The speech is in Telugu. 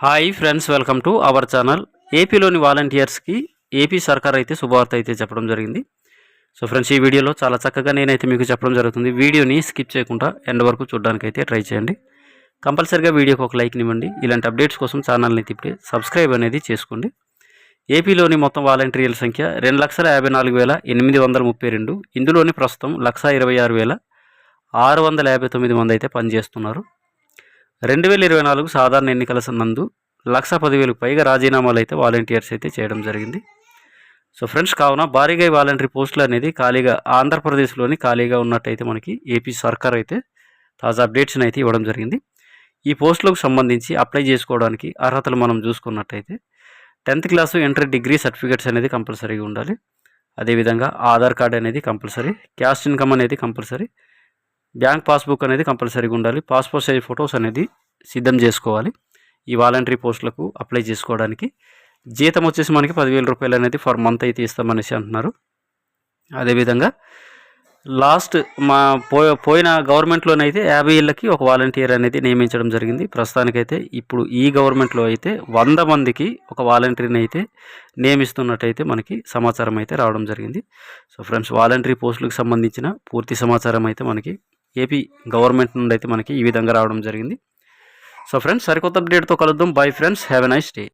Hi friends welcome to our channel ఏపీలోని వాలంటీర్స్కి ఏపీ సర్కార్ అయితే శుభవార్త అయితే చెప్పడం జరిగింది. సో ఫ్రెండ్స్ ఈ వీడియోలో చాలా చక్కగా నేనైతే మీకు చెప్పడం జరుగుతుంది. వీడియోని స్కిప్ చేయకుండా ఎండ్ వరకు చూడడానికైతే అయితే ట్రై చేయండి. కంపల్సరిగా వీడియోకి ఒక లైక్ ఇవ్వండి ఇలాంటి అప్డేట్స్ కోసం ఛానల్ని తిప్పి సబ్స్క్రైబ్ అనేది చేసుకోండి. ఏపీలోని మొత్తం వాలంటీర్ల సంఖ్య రెండు లక్షల యాభై నాలుగు వేల ఎనిమిది వందల ముప్పై రెండు. ఇందులోని ప్రస్తుతం లక్ష ఇరవై ఆరు వేల ఆరు వందల యాభై తొమ్మిది మంది అయితే పనిచేస్తున్నారు. రెండు వేల ఇరవై నాలుగు సాధారణ ఎన్నికల నందు లక్ష పదివేలకు పైగా రాజీనామాలు అయితే వాలంటీర్స్ అయితే చేయడం జరిగింది. సో ఫ్రెండ్స్ కావున భారీగా వాలంటరీ పోస్టులు అనేది ఖాళీగా ఆంధ్రప్రదేశ్లోని ఖాళీగా ఉన్నట్టయితే మనకి ఏపీ సర్కార్ అయితే తాజా అప్డేట్స్ని అయితే ఇవ్వడం జరిగింది. ఈ పోస్టులకు సంబంధించి అప్లై చేసుకోవడానికి అర్హతలు మనం చూసుకున్నట్టయితే tenth class inter degree certificates అనేది కంపల్సరీగా ఉండాలి. అదేవిధంగా ఆధార్ కార్డ్ అనేది కంపల్సరీ క్యాస్ట్ ఇన్కమ్ అనేది కంపల్సరీ బ్యాంక్ పాస్బుక్ అనేది కంపల్సరీగా ఉండాలి. పాస్పోర్ట్ సైజ్ ఫొటోస్ అనేది సిద్ధం చేసుకోవాలి. ఈ వాలంటరీ పోస్టులకు అప్లై చేసుకోవడానికి. జీతం వచ్చేసి మనకి పదివేల రూపాయలు అనేది ఫర్ మంత్ అయితే ఇస్తామనేసి అంటున్నారు. అదేవిధంగా లాస్ట్ మా పో పోయిన గవర్నమెంట్లోనైతే యాభై ఏళ్ళకి ఒక వాలంటీర్ అనేది నియమించడం జరిగింది. ప్రస్తుతానికైతే ఇప్పుడు ఈ గవర్నమెంట్లో అయితే వంద మందికి ఒక వాలంటీర్ని అయితే నియమిస్తున్నట్టయితే మనకి సమాచారం అయితే రావడం జరిగింది. సో ఫ్రెండ్స్ వాలంటరీ పోస్టులకు సంబంధించిన పూర్తి సమాచారం అయితే మనకి ఏపీ గవర్నమెంట్ నుండి అయితే మనకి ఈ విధంగా రావడం జరిగింది. సో ఫ్రెండ్స్ సరికొత్త అప్డేట్తో కలుద్దాం. Bye friends have a nice day